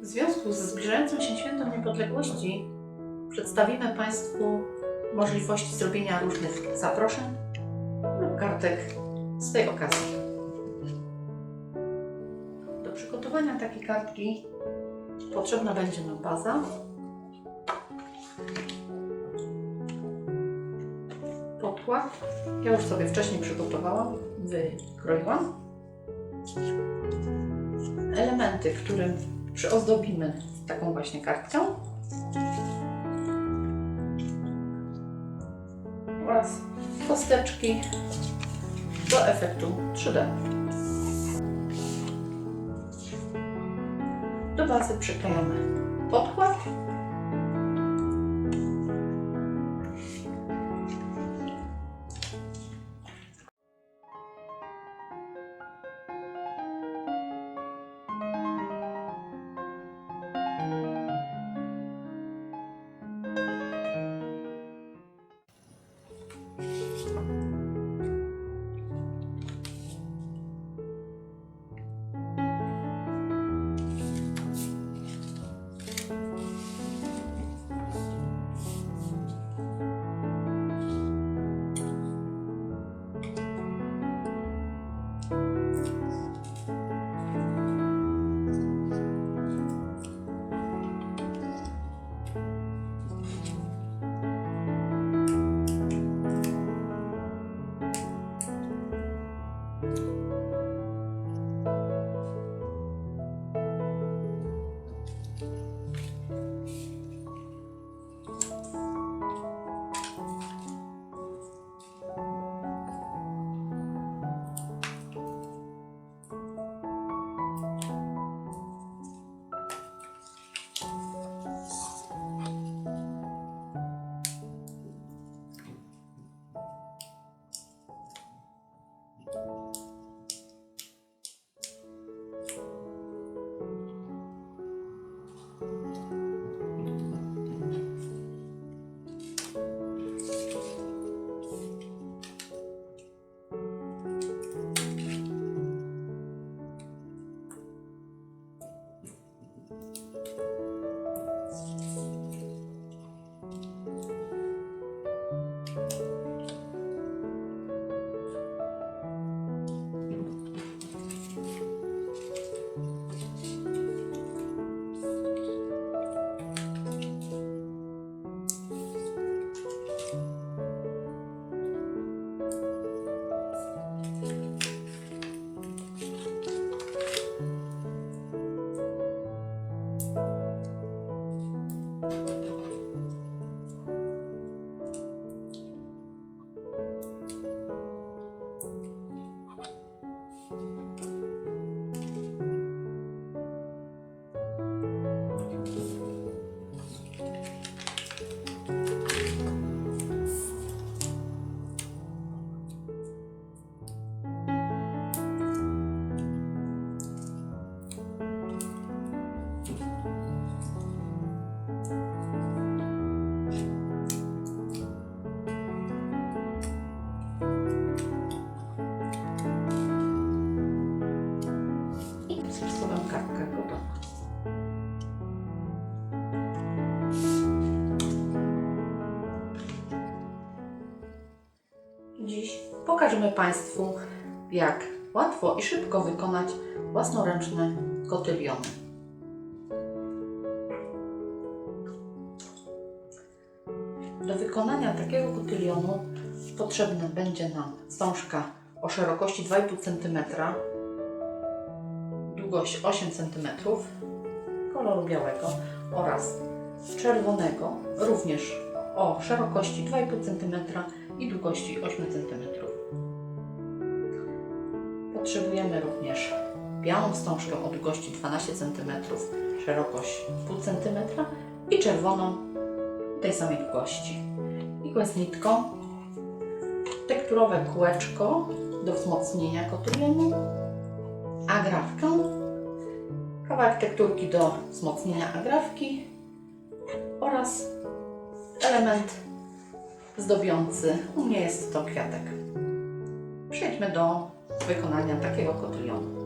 W związku ze zbliżającym się świętem niepodległości przedstawimy Państwu możliwości zrobienia różnych zaproszeń lub kartek z tej okazji. Do przygotowania takiej kartki potrzebna będzie nam baza, podkład. Ja już sobie wcześniej przygotowałam, wykroiłam. Elementy, którym przyozdobimy taką właśnie kartkę. Oraz kosteczki do efektu 3D. Do bazy przyklejamy podkład. I sposobem kartka gotowa. Dziś pokażemy Państwu, jak łatwo i szybko wykonać własnoręczne kotyliony. Do wykonania takiego kotylionu potrzebna będzie nam wstążka o szerokości 2,5 cm, długość 8 cm, koloru białego oraz czerwonego, również o szerokości 2,5 cm i długości 8 cm. Potrzebujemy również białą wstążkę o długości 12 cm, szerokość 0,5 cm i czerwoną tej samej długości. Igłę z nitką, tekturowe kółeczko do wzmocnienia kotylionu, agrafkę, kawałek tekturki do wzmocnienia agrafki oraz element zdobiący. U mnie jest to kwiatek. Przejdźmy do wykonania takiego kotylionu.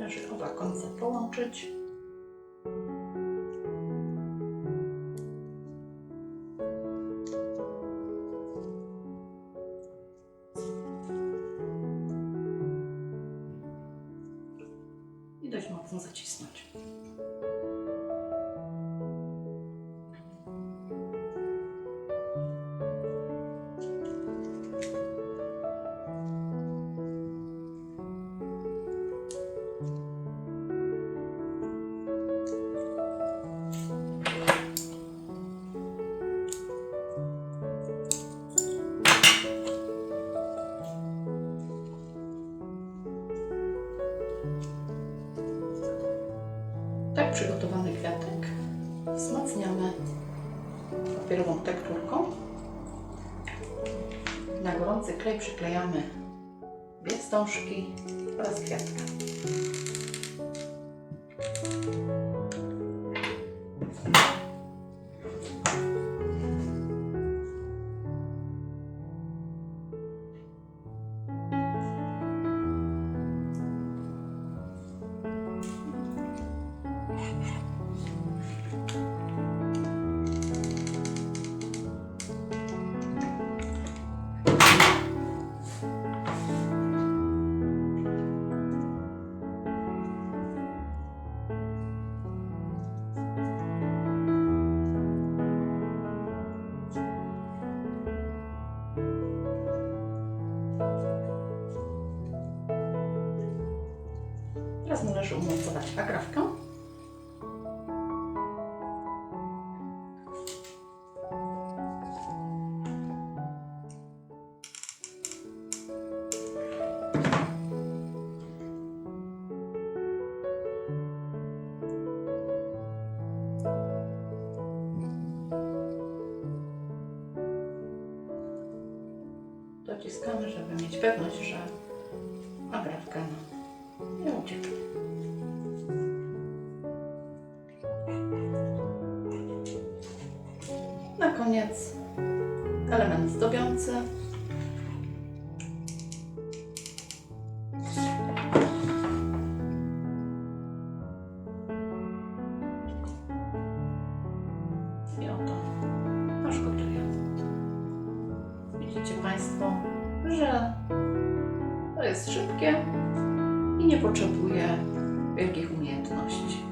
Należy oba końce połączyć. Przygotowany kwiatek wzmacniamy papierową tekturką. Na gorący klej przyklejamy biestążki oraz kwiatka. Teraz należy umocować agrawkę. Dociskamy, żeby mieć pewność, że Na koniec element zdobiący. I oto nasz gotuję. Widzicie Państwo, że to jest szybkie i nie potrzebuje wielkich umiejętności.